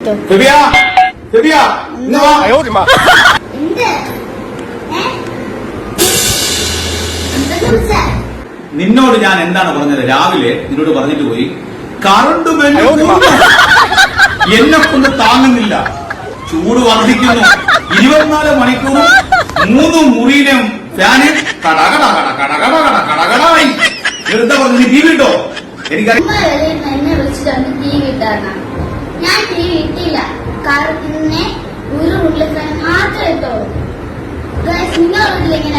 ഫെബിയ ഫെബിയ ഇന്ന് വാ. ഏ? നിന്നോട് ഞാൻ എന്താണ് പറഞ്ഞത്? രാവിലെ നിന്നോട് പറഞ്ഞിട്ട് പോയി കറണ്ട് ബില്ല്. എന്നെ കൊണ്ട് താങ്ങുന്നില്ല. ചൂട് വർദ്ധിക്കുന്നു. ഇരുപത്തിനാല് മണിക്കൂറും മൂന്ന് മുറിയിലും ഫാനിൽ കടകട കട കടകട കട കടകടായി. വെറുതെ പറഞ്ഞു നീ ടി വി ഇട്ടോ എനിക്കറിയാം ഞാൻ തീ ഇട്ടില്ല. കാരണം പിന്നെ ഒരു ഉള്ളിൽ മാത്രമേ ഇട്ടുള്ളൂ. നിങ്ങളുടെ വീട്ടിൽ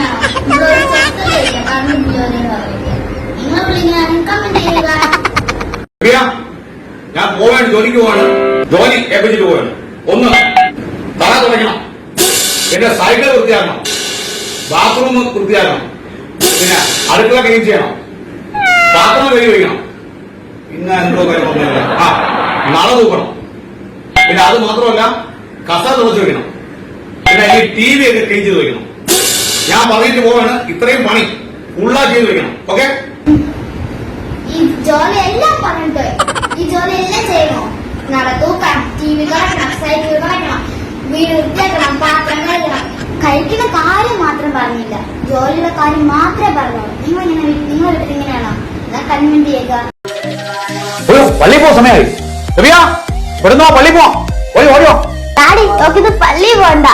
ഞാൻ പോവാണ് ജോലിക്ക് പോവാണ്. ജോലി ഏൽപ്പിച്ചിട്ട് പോവാണ്. ഒന്ന് തറ തുടയ്ക്കണം. പിന്നെ സൈക്കിൾ വൃത്തിയാക്കണം. ബാത്റൂം വൃത്തിയാക്കണം. പിന്നെ അടുക്കള ക്ലീൻ ചെയ്യണം. പാത്രം കഴുകി വയ്ക്കണം പിന്നെ എന്തോ കാര്യം ആ നള തൂക്കണം. പിന്നെ അത് മാത്രമല്ല കസ തുടച്ചു വെക്കണം. പിന്നെ ഈ ടി വി ഒക്കെ ക്ലീൻ ചെയ്ത് വെക്കണം. ഞാൻ പറഞ്ഞിട്ട് പോവാണ്. ഇത്രയും പണി ഫുള്ളാ ചെയ്ത് വെക്കണം. ഓക്കെ ഈ ജോലി എല്ലാം പറഞ്ഞിട്ട് ഈ ജോലി എല്ലാം ചെയ്യണോ? നട തൂക്കണം ടി വി കാണണം സൈക്കിൾ കാണണം വീട് വൃത്തിയാക്കണം പാത്രം കഴുകണം കഴിക്കുന്ന കാര്യം മാത്രം പറഞ്ഞില്ല. ജോലിയുടെ കാര്യം മാത്രമേ പറഞ്ഞോളൂ നിങ്ങൾ ഇങ്ങനെ നിങ്ങൾ ഇങ്ങനെയാണോ? എന്നാ കൺവെന്റ് ചെയ്യുക. അയ്യോ പള്ളി പോ സമയമായി. രവിയ ഇവിടുന്നോ പള്ളി പോ. ഓടി ഓടിയോ ഡാഡി നോക്കിത് പള്ളി പോണ്ട.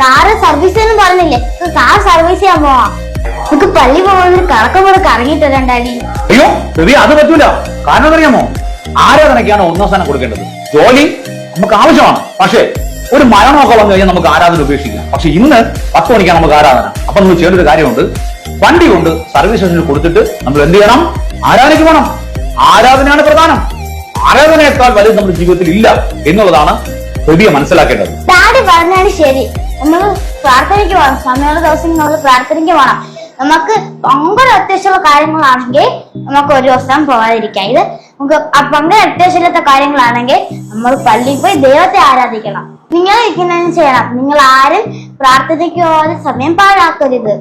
കാറ് സർവീസ് എന്ന് പറഞ്ഞില്ലേ? കാർ സർവീസ് ചെയ്യാൻ പോവാ. നമുക്ക് പള്ളി പോകുന്ന കറക്കം കൂടെ കറങ്ങിട്ട് വരാം ഡാഡി. അയ്യോ രവിയ അത് പറ്റൂല. കാരണം അറിയാമോ ആരാധനയ്ക്കാണ് ഒന്നാം സ്ഥാനം കൊടുക്കേണ്ടത്? ജോലി നമുക്ക് ആവശ്യമാണ്. പക്ഷേ ഒരു മരണമൊക്കെ വന്നു കഴിഞ്ഞാൽ നമുക്ക് ആരാധന ഉപേക്ഷിക്കാം. പക്ഷെ ഇന്ന് പത്ത് മണിക്കാണ് നമുക്ക് ആരാധന. അപ്പൊ നമ്മൾ ചെയ്യേണ്ട ഒരു കാര്യമുണ്ട്. വണ്ടി കൊണ്ട് സർവീസ് സ്റ്റേഷനിൽ കൊടുത്തിട്ട് നമ്മൾ എന്ത് ചെയ്യണം? ആരാധനയ്ക്ക് പോകണം ആരാധനയാണ് പ്രധാനം. ആരാധനയേക്കാൾ വലുത് നമ്മുടെ ജീവിതത്തിൽ ഇല്ല എന്നുള്ളതാണ് പ്രതിയെ മനസ്സിലാക്കേണ്ടത്. ഡാഡി പറഞ്ഞാണ് ശരി. നമ്മൾ പ്രാർത്ഥനയ്ക്ക് പോകണം സമയമുള്ള ദിവസം നമ്മൾ പ്രാർത്ഥനയ്ക്ക് പോകണം നമുക്ക് ഭയങ്കര അത്യാവശ്യമുള്ള കാര്യങ്ങളാണെങ്കിൽ നമുക്ക് ഒരു ദിവസം പോകാതിരിക്കാം. ഇത് നമുക്ക് ആ ഭയങ്കര അത്യാവശ്യമില്ലാത്ത കാര്യങ്ങളാണെങ്കിൽ നമ്മൾ പള്ളിയിൽ പോയി ദൈവത്തെ ആരാധിക്കണം. നിങ്ങൾ ഇരിക്കുന്നതിന് ചെയ്യണം നിങ്ങൾ ആരും പ്രാർത്ഥനയ്ക്ക് പോകാതെ സമയം പാഴാക്കരുത്.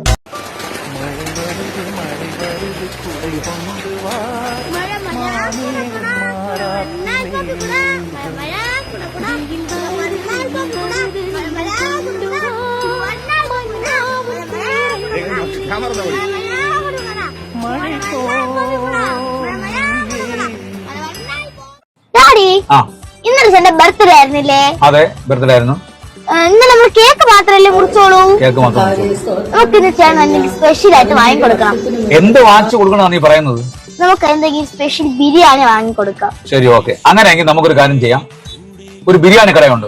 ഇന്നലെ എന്റെ ബർത്ത്ഡേ ആയിരുന്നില്ലേ? അതെ ബർത്ത്ഡേ ആയിരുന്നു. ഇന്ന് ഇന്നലെ നമ്മൾ കേക്ക് മാത്രമല്ലേ മുറിച്ചോളൂ? കേക്ക് മാത്രം നമുക്ക് ഇന്ന് ചേട്ടൻ എന്തെങ്കിലും സ്പെഷ്യൽ ആയിട്ട് വാങ്ങിക്കൊടുക്കണം എന്ത് വാങ്ങിച്ചു കൊടുക്കണമെന്ന് നീ പറയുന്നത്? നമുക്ക് എന്തെങ്കിലും സ്പെഷ്യൽ ബിരിയാണി വാങ്ങിക്കൊടുക്കാം. ശരി ഓക്കെ അങ്ങനെയെങ്കിൽ നമുക്കൊരു കാര്യം ചെയ്യാം. ഒരു ബിരിയാണി കടയുണ്ട്.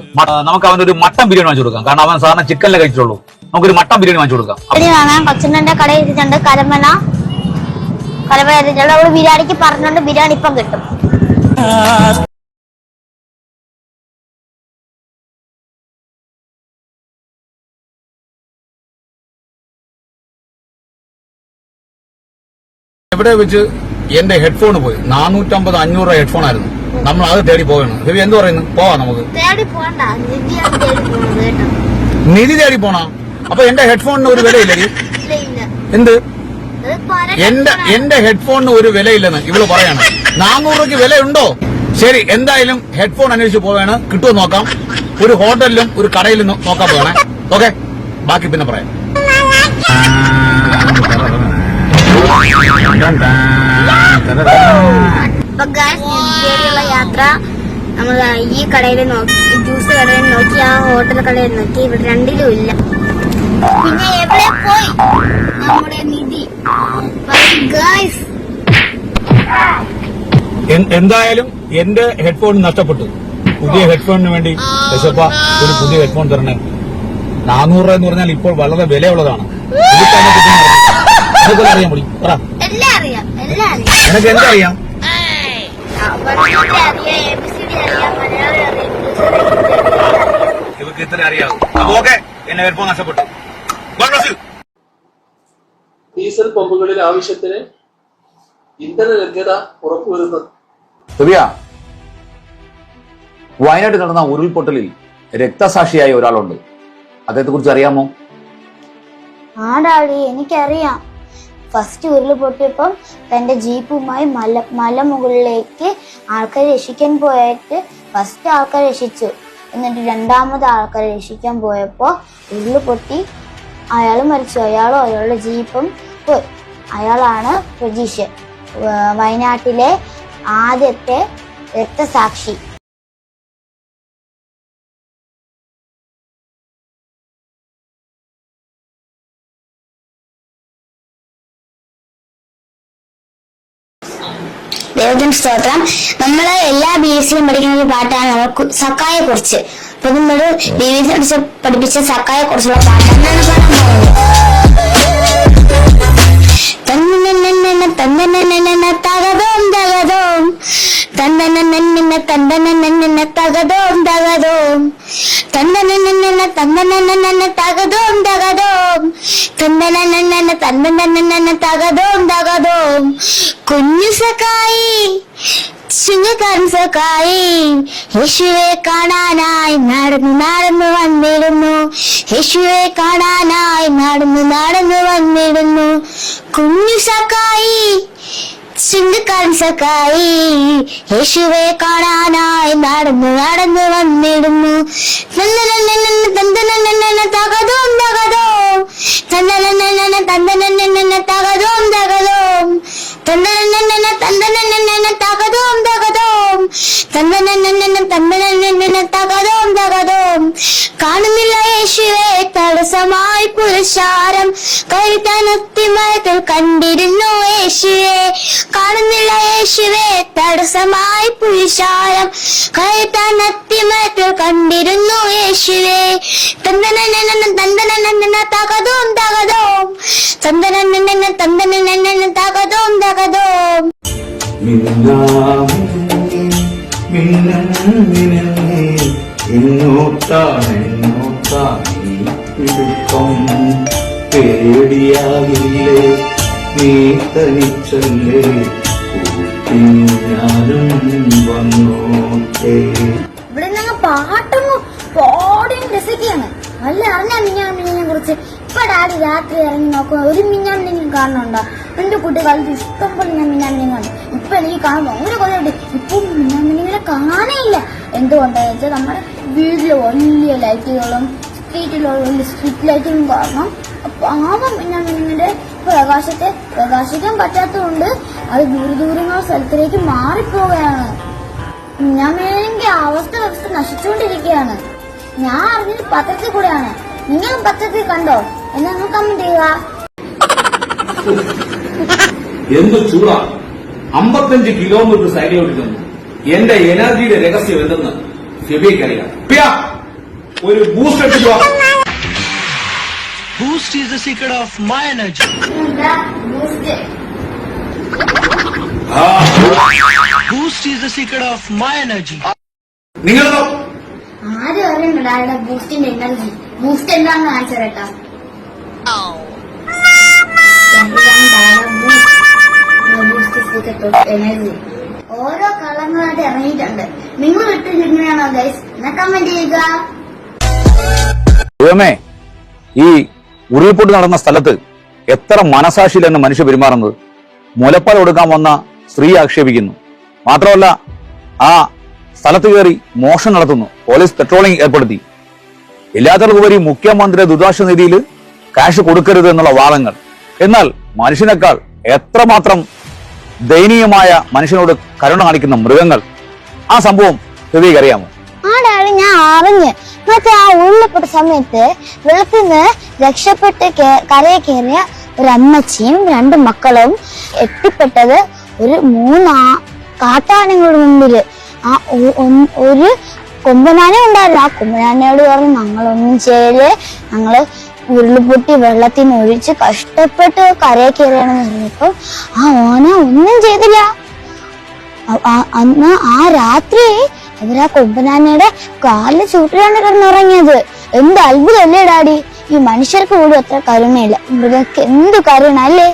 നമുക്ക് അവൻ ഒരു മട്ടൻ ബിരിയാണി വാങ്ങിച്ചു കൊടുക്കാം. കാരണം അവൻ സാധാരണ ചിക്കനിലെ കഴിച്ചിട്ടുള്ളൂ. നമുക്കൊരു മട്ടൻ ബിരിയാണി വാങ്ങിച്ചു കൊടുക്കാം. ബിരിയാണി വാങ്ങാൻ കൊച്ചിന്റെ കടയിൽ ഇരുന്നുണ്ട് കരമന കരമന ഇരുന്നുണ്ട് അവൾ ബിരിയാണിക്ക് പറഞ്ഞുകൊണ്ട് ബിരിയാണി ഇപ്പം കിട്ടും. എവിടെ വെച്ച് എന്റെ ഹെഡ്ഫോൺ പോയി? നാനൂറ്റമ്പത് അഞ്ഞൂറ് ഹെഡ്ഫോൺ ആയിരുന്നു. നമ്മൾ അത് തേടി പോകണം ഹെവി എന്ത് പറയുന്നു? പോവാ നമുക്ക്. തേടി പോണ്ട നിധിയാണ് തേടി പോകുന്നത് കേട്ടോ. നിധി തേടി പോണ? അപ്പൊ എന്റെ ഹെഡ്ഫോണിന് ഒരു വിലയില്ലേ ഇല്ല ഇല്ല എന്ത് എന്റെ എന്റെ ഹെഡ്ഫോണിന് ഒരു വിലയില്ലെന്ന് ഇവൾ പറയാണ്. നാനൂറ് രൂപയ്ക്ക് വിലയുണ്ടോ? ശരി എന്തായാലും ഹെഡ്ഫോൺ അന്വേഷിച്ച് പോവാണ്. കിട്ടുമോ നോക്കാം. ഒരു ഹോട്ടലിലും ഒരു കടയിലും നോക്കാൻ പോകണേ ഓക്കെ? ബാക്കി പിന്നെ പറയാം. ഗായ്സ് നിധിയിലേക്കുള്ള യാത്ര നമ്മൾ ഈ കടയിൽ നോക്കി ജ്യൂസ് കടയിൽ നോക്കി ആ ഹോട്ടൽ കടയിൽ നോക്കി ഇവിടെ രണ്ടിലും ഇല്ല. പിന്നെ എവിടെ പോയി? നമ്മുടെ നിധി. ഗായ്സ് എന്തായാലും എന്റെ ഹെഡ്ഫോൺ നഷ്ടപ്പെട്ടു. പുതിയ ഹെഡ്ഫോണിന് വേണ്ടി യശപ്പ ഒരു പുതിയ ഹെഡ്ഫോൺ തരണേ. നാനൂറ് രൂപ എന്ന് പറഞ്ഞാൽ ഇപ്പോൾ വളരെ വിലയുള്ളതാണ്. എന്നെ അറിയാൻ മതി പറ. എല്ലാം അറിയാം എല്ലാം അറിയാം. നിനക്ക് എന്താ അറിയാം? വർണത്തെ അറിയാം? എ ബി സി ഡി അറിയാം മലയാളം അറിയാം ഇംഗ്ലീഷ് അറിയാം ഇവർക്ക് ഇത്ര അറിയാവും. അപ്പൊ ഓക്കെ എന്നെ വരുമ്പോ നഷ്ടപ്പെട്ടു. ഡീസൽ പമ്പുകളിൽ ആവശ്യത്തിന് ഇന്ധന ലഭ്യത ഉറപ്പുവരുന്നത്. രവിയ വയനാട് നടന്ന ഉരുൾപൊട്ടലിൽ രക്തസാക്ഷിയായ ഒരാളുണ്ട്. അദ്ദേഹത്തെ കുറിച്ച് അറിയാമോ? ആടാളി എനിക്കറിയാം. ഫസ്റ്റ് ഉരുൾ പൊട്ടിയപ്പം തന്റെ ജീപ്പുമായി മല മലമുകളിലേക്ക് ആൾക്കാരെ രക്ഷിക്കാൻ പോയിട്ട് ഫസ്റ്റ് ആൾക്കാരെ രക്ഷിച്ചു. എന്നിട്ട് രണ്ടാമത് ആൾക്കാരെ രക്ഷിക്കാൻ പോയപ്പോൾ ഉരുൾ പൊട്ടി അയാൾ മരിച്ചു. അയാളും അയാളുടെ ജീപ്പും പോയി. അയാളാണ് പ്രജീഷ് വയനാട്ടിലെ ആദ്യത്തെ രക്തസാക്ഷി. ദൈവത്തിന് സ്തോത്രം. നമ്മളെ എല്ലാ ബി എസ് സിയിലും പഠിക്കുന്ന ഒരു പാട്ടാണ് നമുക്ക് സക്കായെ കുറിച്ച് അപ്പൊ നമ്മൾ ബി എസ് സി പഠിച്ച പഠിപ്പിച്ച സക്കായെ കുറിച്ചുള്ള പാട്ടാണ് തന്നനന്നന തന്നെ തകതോം തകതോം തന്നനന്നന തന്നനന്നന തകതോം തകതോം തകതോം തകതോം. കുഞ്ഞു സഖായി സക്കായി യേശുവെ കാണാനായി നടന്നു നടന്നു വന്നിടുന്നു യേശുവെ കാണാനായി നടന്നു നടന്നു വന്നിടുന്നു കുഞ്ഞു സക്കായി ായി യേശുവെ കാണാനായി നടന്നു നടന്നു വന്നിടുന്നു തകതോം തകതോം തന്തനന്നന തന്തനന്നന തകതോം തകതോം തന്തനന്നന തന്തനന്നന തകതോം തകതോം തന്തനന്നന തന്തനന്നന തകതോം തകതോം കാണുന്നില്ല യേശുവെ. തടസ്സമായി പുരുഷാരം കരുത്തനത്തിമയത്തിൽ കണ്ടിരുന്നു യേശുവെ. കാണുന്നില്ല യേശുവെ തടസ്സമായി പുരുഷാരം കരുത്തനത്തിമയത്തിൽ കണ്ടിരുന്നു യേശുവെ. തന്തനന്നന തന്തനന്നന തകതോം തകതോം. തന്തനന്നന തന്തനന്നന തകതോം തകതോം. മിന്നന്നിനെ ഇങ്ങോട്ടാണ് ഇങ്ങോട്ടാണ് ഇടുക്കം പേടിയാകില്ലേ? നീ തനിച്ചല്ലേ? ഇവിടെ ഞങ്ങൾ പാട്ടങ്ങ് പാടിയും രസിക്കുകയാണ്. നല്ല അറിഞ്ഞ മിഞ്ഞാൻ മിഞ്ഞിനെ കുറിച്ച്. ഇപ്പൊ ഡാഡി രാത്രി ഇറങ്ങി നോക്കുക ഒരു മിഞ്ഞാൻ മിഞ്ഞും കാണുന്നുണ്ടോ എന്റെ കുട്ടിക്കാലത്ത് ഇഷ്ടം പോലെ ഞാൻ മിഞ്ഞാൻ മിഞ്ഞും കണ്ടു ഇപ്പൊ എനിക്ക് കാണാൻ ഭയങ്കര കൊല്ലമുണ്ട് ഇപ്പൊ മിഞ്ഞാൻ മിഞ്ഞിനെ കാണാനേയില്ല എന്തുകൊണ്ടാന്ന് വെച്ചാൽ നമ്മുടെ വീട്ടിൽ വലിയ ലൈറ്റുകളും സ്ട്രീറ്റിലുള്ള സ്ട്രീറ്റ് ലൈറ്റും കാരണം പാവം മിഞ്ഞാൻ മിഞ്ഞിന്റെ പ്രകാശത്തെ പ്രകാശിക്കാൻ പറ്റാത്തതുകൊണ്ട് അത് ദൂര ദൂരങ്ങൾ സ്ഥലത്തിലേക്ക് മാറിപ്പോവുകയാണ്. ഞാൻ വേണമെങ്കിൽ അവസ്ഥ വ്യവസ്ഥ നശിച്ചുകൊണ്ടിരിക്കുകയാണ്. ഞാൻ അറിഞ്ഞത് പത്രത്തിൽ കൂടെയാണ്. നിങ്ങളും പത്രത്തിൽ കണ്ടോ? എന്നെ നിങ്ങൾ കമന്റ് ചെയ്യുക. എന്ത് ചൂടാ. അമ്പത്തഞ്ച് കിലോമീറ്റർ സൈഡിലോട്ട് ചെന്നു എന്റെ എനർജിയുടെ രഹസ്യം എന്തെന്ന് ഫെബിക്കറിയാം ഫിയ, ഒരു ബൂസ്റ്റ് എടുത്തിട്ട് വാ Boost is the secret of my energy. ആ, Boost is the secret of my energy. നിങ്ങളോ ആരും അറിയണ്ട ഡാഡിയുടെ ബൂസ്റ്റിന്റെ എനർജി ബൂസ്റ്റ് എന്താണെന്ന് കാണിച്ചു കേട്ടാ. എനർജി ഓരോ കളങ്ങളായിട്ട് ഇറങ്ങിയിട്ടുണ്ട്. നിങ്ങൾ ഇട്ടിരിക്കുന്നതാണോ ഗൈസ് എന്നാ കമന്റ് ചെയ്യുക. ദൈവമേ ഈ ഉരുൾപൊട്ടി നടന്ന സ്ഥലത്ത് എത്ര മനസാക്ഷിയിലാണ് മനുഷ്യ പെരുമാറുന്നത്? മുലപ്പാൽ കൊടുക്കാൻ വന്ന സ്ത്രീ ആക്ഷേപിക്കുന്നു. മാത്രമല്ല ആ സ്ഥലത്ത് കയറി മോഷണം നടത്തുന്നു. പോലീസ് പെട്രോളിംഗ് ഏർപ്പെടുത്തി. എല്ലാത്തർക്കുപരി മുഖ്യമന്ത്രി ദുരിതാശ്വാസ നിധിയിൽ കാഷ് കൊടുക്കരുത് എന്നുള്ള വാദങ്ങൾ. എന്നാൽ മനുഷ്യനേക്കാൾ എത്രമാത്രം ദയനീയമായ മനുഷ്യനോട് കരുണ കാണിക്കുന്ന മൃഗങ്ങൾ? ആ സംഭവം സ്ഥിതിക്ക് അറിയാമോ? ഞാൻ മറ്റേ ആ ഉരുളപ്പെട്ട സമയത്ത് വെള്ളത്തിൽ നിന്ന് രക്ഷപ്പെട്ട് കരയെ കയറിയ ഒരു അമ്മച്ചിയും രണ്ട് മക്കളും എത്തിപ്പെട്ടത് ഒരു മൂന്ന് കാട്ടാനങ്ങളുടെ മുമ്പിൽ. ആ ഒരു കൊമ്പനാന ഉണ്ടായിരുന്നു. ആ കൊമ്പനാനയോട് പറഞ്ഞു ഞങ്ങളൊന്നും ചെയ്യൽ ഞങ്ങൾ ഉരുളുപൊട്ടി വെള്ളത്തിൽ നിന്ന് ഒഴിച്ച് കഷ്ടപ്പെട്ട് കരയെ കയറിയാണെന്ന് പറഞ്ഞപ്പോ ആ ഓന ഒന്നും ചെയ്തില്ല. അന്ന് ആ രാത്രി അവരാ കൊമ്പനാനയുടെ കാലിൽ ചൂട്ടിലാണ് കിടന്നുറങ്ങിയത്. എന്ത് അത്ഭുതമല്ലേ ഡാഡി? ഈ മനുഷ്യർക്ക് പോലും അത്ര കരുണയില്ല. മൃഗക്ക് എന്ത് കരുണ അല്ലേ?